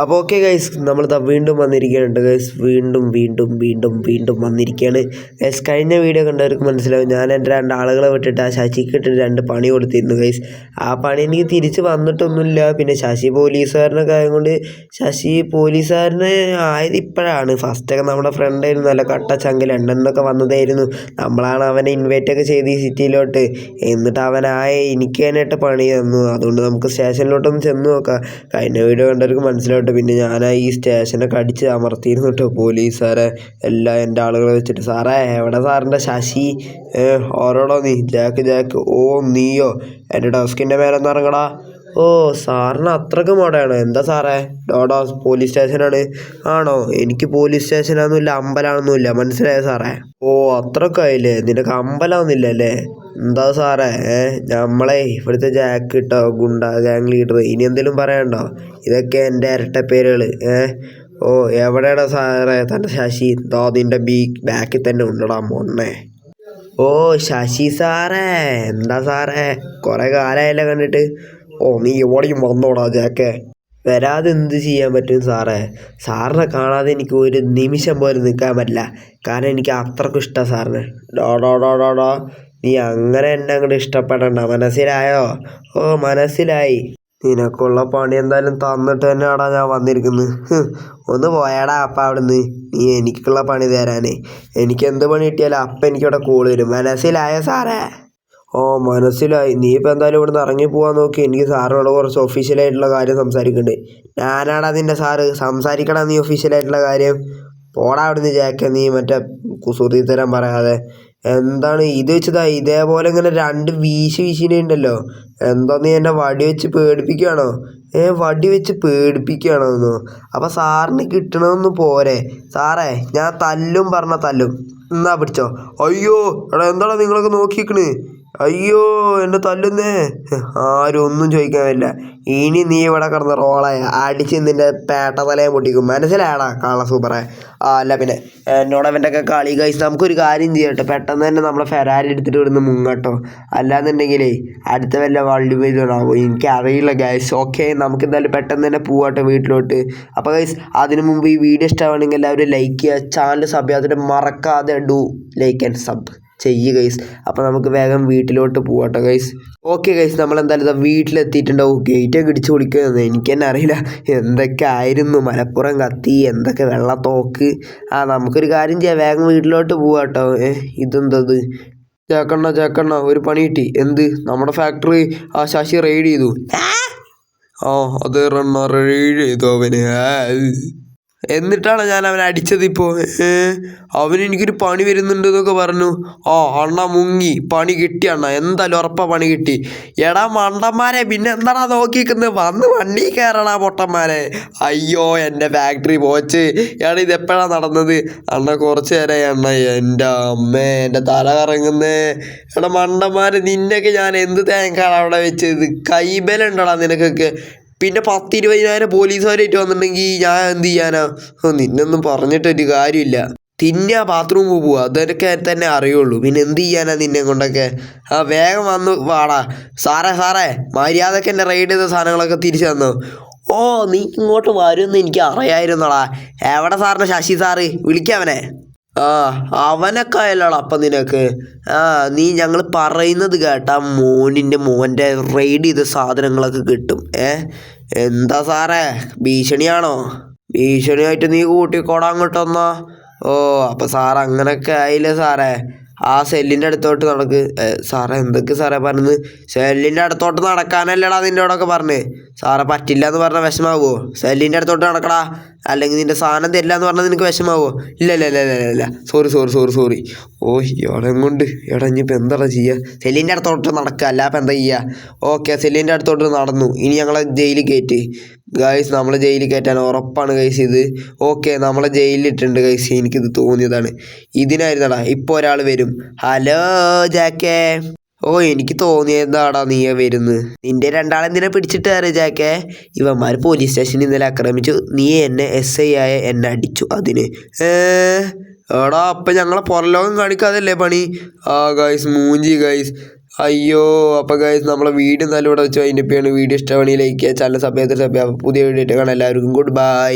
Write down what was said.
അപ്പോൾ okay guys നമ്മളിതാ വീണ്ടും വന്നിരിക്കുകയാണ്. ഗൈസ് വീണ്ടും വീണ്ടും വീണ്ടും വീണ്ടും വന്നിരിക്കുകയാണ്. ഗൈസ് കഴിഞ്ഞ വീഡിയോ കണ്ടവർക്ക് മനസ്സിലാവും. ഞാൻ എന്റെ രണ്ട് ആളുകളെ വിട്ടിട്ട് ആ ശശിക്ക് ഇട്ടിട്ട് രണ്ട് പണി കൊടുത്തിരുന്നു ഗൈസ് ആ പണി എനിക്ക് തിരിച്ച് വന്നിട്ടൊന്നുമില്ല. പിന്നെ ശശി പോലീസുകാരനൊക്കെ ആയതുകൊണ്ട് ശശി പോലീസുകാരന് ആയത് ഇപ്പോഴാണ്. ഫസ്റ്റൊക്കെ നമ്മുടെ ഫ്രണ്ടായിരുന്നു നല്ല കട്ട ചങ്കിൽ എണ്ണെന്നൊക്കെ വന്നതായിരുന്നു. നമ്മളാണ് അവനെ ഇൻവൈറ്റൊക്കെ ചെയ്ത് ഈ സിറ്റിയിലോട്ട് എന്നിട്ട് അവനായ എനിക്ക് തന്നെയായിട്ട് പണി തന്നു. അതുകൊണ്ട് നമുക്ക് സ്റ്റേഷനിലോട്ടൊന്ന് ചെന്ന് നോക്കാം. കഴിഞ്ഞ വീഡിയോ കണ്ടവർക്ക് മനസ്സിലാവട്ടെ പിന്നെ ഞാൻ ഈ സ്റ്റേഷനൊക്കെ അടിച്ച് അമർത്തിയിരുന്നു കേട്ടോ പോലീസുകാരെ എല്ലാം എന്റെ ആളുകളെ വെച്ചിട്ട് സാറേ എവിടെ സാറിന്റെ ശശി? ഓരോടോ നീ ജാക്ക് ജാക്ക് ഓ നീയോ? എന്റെ ഡെസ്കിന്റെ മേലൊന്ന് ഇറങ്ങടാ. ഓ സാറിന് അത്രയ്ക്ക് മോഡേണോ എന്താ സാറേ? ഡോഡോ പോലീസ് സ്റ്റേഷനാണ് ആണോ. എനിക്ക് പോലീസ് സ്റ്റേഷനാണെന്നില്ല അമ്പലമാണെന്നില്ല മനസ്സിലായ സാറേ? ഓ അത്രക്കായില്ലേ നിനക്ക് അമ്പലമൊന്നുമില്ല അല്ലേ? എന്താ സാറേ? ഏ നമ്മളെ ഇവിടുത്തെ ജാക്ക് കിട്ടോ ഗുണ്ട ഗാങ് ലീഡർ ഇനി എന്തെങ്കിലും പറയണ്ടോ ഇതൊക്കെ എന്റെ ഇരട്ട പേരുകൾ ഏ ഓ എവിടെയാണോ സാറേ? തന്റെ ശശി. ദോ നിന്റെ ബീ ബാക്കിൽ തന്നെ ഉണ്ടടാ മൊണ്ണേ ഓ ശശി സാറേ. എന്താ സാറേ? കുറേ കാലമായല്ലോ കണ്ടിട്ട്. ഓ നീ എവിടെയും വന്നോടാ ജാക്കേ? വരാതെ എന്ത് ചെയ്യാൻ പറ്റും സാറേ? സാറിനെ കാണാതെ എനിക്ക് ഒരു നിമിഷം പോലും നിൽക്കാൻ പറ്റില്ല. കാരണം എനിക്ക് അത്രക്കും ഇഷ്ടമാണ് സാറിന്. ഡോ ഡോ ഡോ നീ അങ്ങനെ എന്നെ അങ്ങോട്ട് ഇഷ്ടപ്പെടണ്ട. മനസ്സിലായോ? ഓ മനസ്സിലായി. നിനക്കുള്ള പണി എന്തായാലും തന്നിട്ട് തന്നെയാടാ ഞാൻ വന്നിരിക്കുന്നത്. ഒന്ന് പോയാടാ അപ്പം അവിടുന്ന്. നീ എനിക്കുള്ള പണി തരാനേ. എനിക്ക് എന്ത് പണി കിട്ടിയാലും അപ്പം എനിക്കിവിടെ കൂടുതലും മനസ്സിലായോ സാറേ? ഓ മനസ്സിലായി. നീ ഇപ്പം എന്തായാലും ഇവിടുന്ന് ഇറങ്ങി പോകാൻ നോക്കി. എനിക്ക് സാറിനോട് കുറച്ച് ഒഫീഷ്യലായിട്ടുള്ള കാര്യം സംസാരിക്കണ്ടേ. ഞാനാടാ നിന്റെ സാറ്. സംസാരിക്കടാ നീ ഒഫീഷ്യലായിട്ടുള്ള കാര്യം. പോടാ അവിടുന്ന് ജാക്ക. നീ മറ്റേ കുസൃതി തരാൻ പറയാതെ. എന്താണ്? ഇത് വെച്ചതാ. ഇതേപോലെ ഇങ്ങനെ രണ്ട് വീശി ഉണ്ടല്ലോ എന്താ നീ എന്നെ വടി വെച്ച് പേടിപ്പിക്കുകയാണോ ഏ വടി വെച്ച് പേടിപ്പിക്കുകയാണോ എന്നോ? അപ്പം സാറിന് കിട്ടണമെന്ന് പോരെ. സാറേ ഞാൻ തല്ലും പറഞ്ഞ തല്ലും. എന്നാ പിടിച്ചോ. അയ്യോ എടാ എന്താടാ നിങ്ങളൊക്കെ നോക്കിക്കണ് അയ്യോ എന്നെ തല്ലുന്നേ. ആരും ഒന്നും ചോദിക്കാൻ വരില്ല ഇനി നീ ഇവിടെ കിടന്ന് റോളായ അടിച്ച് നിന്റെ പേട്ട തലയെ പൊട്ടിക്കും മനസ്സിലായടാ കാള സൂപ്പറെ. ആ അല്ല പിന്നെ എന്നോട് അവന്റെ ഒക്കെ കളി കഴിച്ച് നമുക്കൊരു കാര്യം ചെയ്യട്ടെ പെട്ടെന്ന് തന്നെ നമ്മളെ ഫെരാരി എടുത്തിട്ട് ഇവിടുന്ന് മുങ്ങട്ടോ. അല്ലാന്നുണ്ടെങ്കിലേ അടുത്ത വല്ല വള്ളി എനിക്ക് എനിക്കറിയില്ല ഗൈസ് ഓക്കെ നമുക്ക് എന്തായാലും പെട്ടെന്ന് തന്നെ പോവാട്ടെ വീട്ടിലോട്ട്. അപ്പോൾ ഗൈസ് അതിനു മുമ്പ് ഈ വീഡിയോ ഇഷ്ടമാണെങ്കിൽ എല്ലാവരും ലൈക്ക് ചെയ്യുക. ചാനൽ സബ് ചെയ്യാതെ മറക്കാതെ ഡു ലൈക്ക് ആൻഡ് സബ് ചെയ്യ് ഗൈസ് അപ്പോൾ നമുക്ക് വേഗം വീട്ടിലോട്ട് പോവാട്ടോ ഗൈസ് ഓക്കെ ഗൈസ് നമ്മൾ എന്തായാലും ഇതാ വീട്ടിലെത്തിയിട്ടുണ്ടാവും ഗേറ്റൊക്കെ ഇടിച്ച് പൊളിക്കുന്നത് എനിക്ക് തന്നെ അറിയില്ല. എന്തൊക്കെ ആയിരുന്നു? മലപ്പുറം കത്തി എന്തൊക്കെ വെള്ളത്തോക്ക്. ആ നമുക്കൊരു കാര്യം ചെയ്യാം. വേഗം വീട്ടിലോട്ട് പോവാട്ടോ. ഏ ഇതെന്തത് ചേക്കണ്ണ ചേക്കണ്ണ ഒരു പണി കിട്ടി. എന്ത്? നമ്മുടെ ഫാക്ടറി ആ ശശി റെയ്ഡ് ചെയ്തു. ആ? അതെ റണ്ണ റെയ്ഡ് ചെയ്തു അവന്. എന്നിട്ടാണ് ഞാൻ അവനെ അടിച്ചത് ഇപ്പോൾ അവന് എനിക്കൊരു പണി വരുന്നുണ്ട് എന്നൊക്കെ പറഞ്ഞു. ആ അണ്ണ മുങ്ങി. പണി കിട്ടി അണ്ണ. എന്തായാലും ഉറപ്പാ പണി കിട്ടി. എടാ മണ്ടന്മാരെ പിന്നെ എന്താടാ നോക്കിക്കുന്നത് വന്ന് വണ്ടി കയറടാ പൊട്ടന്മാരെ. അയ്യോ എന്റെ ഫാക്ടറി പോച്ച്. എടാ ഇത് എപ്പോഴാ നടന്നത്? അണ്ണ കുറച്ച് നേരമായി അണ്ണ. എന്റെ അമ്മേ എന്റെ തല കറങ്ങുന്നേ. എടാ മണ്ടന്മാരെ നിന്നൊക്കെ ഞാൻ എന്ത് തേങ്ങാണ് അവിടെ വെച്ചത്? കൈബലുണ്ടടാ നിനക്കൊക്കെ? പിന്നെ പത്ത് ഇരുപതിനായിരം പോലീസുകാരായിട്ട് വന്നിട്ടുണ്ടെങ്കിൽ ഞാൻ എന്ത് ചെയ്യാനാ? നിന്നൊന്നും പറഞ്ഞിട്ടൊരു കാര്യമില്ല. തിന്നാ ബാത്റൂമിൽ പോവുക അതൊക്കെ തന്നെ അറിയുള്ളൂ. പിന്നെ എന്ത് ചെയ്യാനാ നിന്നെ കൊണ്ടൊക്കെ? ആ വേഗം വന്ന് വാടാ. സാറേ സാറേ മര്യാദയ്ക്ക് എന്നെ റൈഡ് ചെയ്ത സാധനങ്ങളൊക്കെ തിരിച്ചു തന്നു? ഓ നീ ഇങ്ങോട്ട് വരുമെന്ന് എനിക്ക് അറിയായിരുന്നോടാ. എവിടെ സാറിന്റെ ശശി സാറ്? വിളിക്കാവനെ ആ അവനൊക്കെ ആയല്ലോടാ അപ്പം നിനക്ക് ആ നീ ഞങ്ങൾ പറയുന്നത് കേട്ടാ മോനിന്റെ മോന്റെ റെയ്ഡ് ചെയ്ത സാധനങ്ങളൊക്കെ കിട്ടും. ഏ? എന്താ സാറേ? ഭീഷണിയാണോ? ഭീഷണിയായിട്ട് നീ കൂട്ടിക്കോടാ അങ്ങോട്ടൊന്നാ. ഓ അപ്പം സാർ അങ്ങനൊക്കെ ആയില്ലേ സാറേ? ആ സെല്ലിന്റെ അടുത്തോട്ട് നടക്ക്. സാറേ എന്തൊക്കെ സാറേ പറഞ്ഞത്? സെല്ലിന്റെ അടുത്തോട്ട് നടക്കാനല്ലടാ അവിടെയൊക്കെ പറഞ്ഞ്. സാറേ പറ്റില്ല എന്ന് പറഞ്ഞാൽ വിഷമാവോ? സെല്ലിന്റെ അടുത്തോട്ട് നടക്കടാ. അല്ലെങ്കിൽ നിന്റെ സാധനം തരില്ല എന്ന് പറഞ്ഞാൽ നിനക്ക് വിഷമാവോ? ഇല്ല ഇല്ല ഇല്ല ഇല്ല ഇല്ല. Sorry sorry sorry sorry. ഓ എവിടെ കൊണ്ട്. എവിടെ ഇനിയിപ്പോൾ എന്താടാ ചെയ്യുക സെല്ലിന്റെ അടുത്തോട്ട് നടക്കുക അല്ല അപ്പം എന്താ ചെയ്യുക ഓക്കെ സെല്ലിന്റെ അടുത്തോട്ട് നടന്നു. ഇനി ഞങ്ങളെ ജയിലിൽ കയറ്റി ഗൈസ് നമ്മളെ ജയിലിൽ കയറ്റാൻ ഉറപ്പാണ് ഗൈസ് ഇത്. ഓക്കെ നമ്മളെ ജയിലിലിട്ടുണ്ട് ഗൈസ് എനിക്കിത് തോന്നിയതാണ്. ഇതിനായിരുന്നടാ ഇപ്പോൾ ഒരാൾ വരും. ഹലോ ജാക്കേ. ഓ എനിക്ക് തോന്നിയതാടാ നീ വരുന്നത്. നിന്റെ രണ്ടാളെന്തിനാ പിടിച്ചിട്ട് കയറി ജാക്കേ? ഇവന്മാർ പോലീസ് സ്റ്റേഷനിൽ ഇന്നലെ ആക്രമിച്ചു. നീ എന്നെ എസ് ഐ ആയ എന്നെ അടിച്ചു അതിന്. ഏ? എടാ അപ്പം ഞങ്ങളെ പുറലോകം കാണിക്കാതല്ലേ പണി? ആ ഗൈസ് മൂഞ്ചി ഗൈസ് അയ്യോ അപ്പോൾ ഗൈസ് നമ്മളെ വീഡിയോ നല്ല ഇവിടെ വെച്ച് അതിന്റെ വീഡിയോ ഇഷ്ടമാണെങ്കിൽ ലൈക്ക് ചെയ്യുക. ചാനൽ സബ്സ്ക്രൈബ് ചെയ്യുക പുതിയ വീഡിയോ ആയിട്ട് കാണാം. എല്ലാവർക്കും ഗുഡ് ബൈ